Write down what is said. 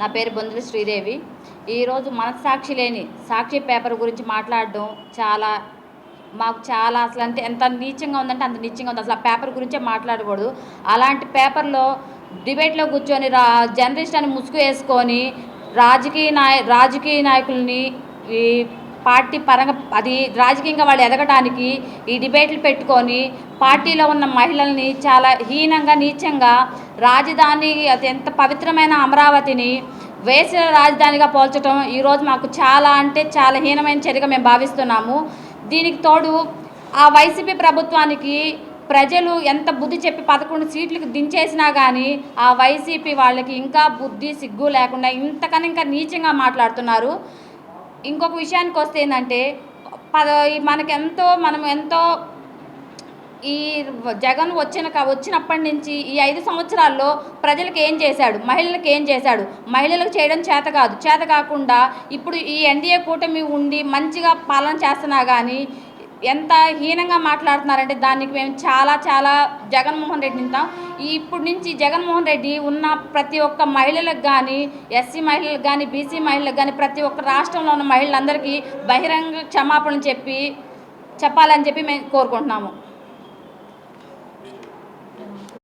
నా పేరు బొందుల శ్రీదేవి. ఈరోజు మనస్సాక్షి లేని సాక్షి పేపర్ గురించి మాట్లాడడం చాలా మాకు చాలా అసలు అంటే ఎంత నీచంగా ఉందంటే అంత నీచంగా ఉంది. అసలు ఆ పేపర్ గురించే మాట్లాడకూడదు. అలాంటి పేపర్లో డిబేట్లో కూర్చొని రా జర్నలిస్ట్ అని ముసుగు వేసుకొని రాజకీయ నాయ రాజకీయ నాయకుల్ని ఈ పార్టీ పరంగా అది రాజకీయంగా వాళ్ళు ఎదగడానికి ఈ డిబేట్లు పెట్టుకొని పార్టీలో ఉన్న మహిళల్ని చాలా హీనంగా నీచంగా రాజధాని అది ఎంత పవిత్రమైన అమరావతిని వేసిన రాజధానిగా పోల్చడం ఈరోజు మాకు చాలా అంటే చాలా హీనమైన చర్యగా మేము భావిస్తున్నాము. దీనికి తోడు ఆ వైసీపీ ప్రభుత్వానికి ప్రజలు ఎంత బుద్ధి చెప్పి పదకొండు సీట్లకు దించేసినా కానీ ఆ వైసీపీ వాళ్ళకి ఇంకా బుద్ధి సిగ్గు లేకుండా ఇంతకన్నా ఇంకా నీచంగా మాట్లాడుతున్నారు. ఇంకొక విషయానికి వస్తే ఏంటంటే పద మనకెంతో ఎంతో మనం ఎంతో ఈ జగన్ వచ్చిన వచ్చినప్పటి నుంచి ఈ ఐదు సంవత్సరాల్లో ప్రజలకు ఏం చేశాడు? మహిళలకు ఏం చేశాడు? మహిళలకు చేయడం చేత కాదు. చేత కాకుండా ఇప్పుడు ఈ ఎన్డీఏ కూటమి ఉండి మంచిగా పాలన చేస్తున్నా కానీ ఎంత హీనంగా మాట్లాడుతున్నారంటే దానికి మేము చాలా చాలా జగన్మోహన్ రెడ్డి ఉంటాం ఇప్పుడు నుంచి జగన్మోహన్ రెడ్డి ఉన్న ప్రతి ఒక్క మహిళలకు కానీ ఎస్సీ మహిళలకు కానీ బీసీ మహిళలకు కానీ ప్రతి ఒక్క రాష్ట్రంలో ఉన్న మహిళలందరికీ బహిరంగ క్షమాపణలు చెప్పి చెప్పాలని చెప్పి మేము కోరుకుంటున్నాము.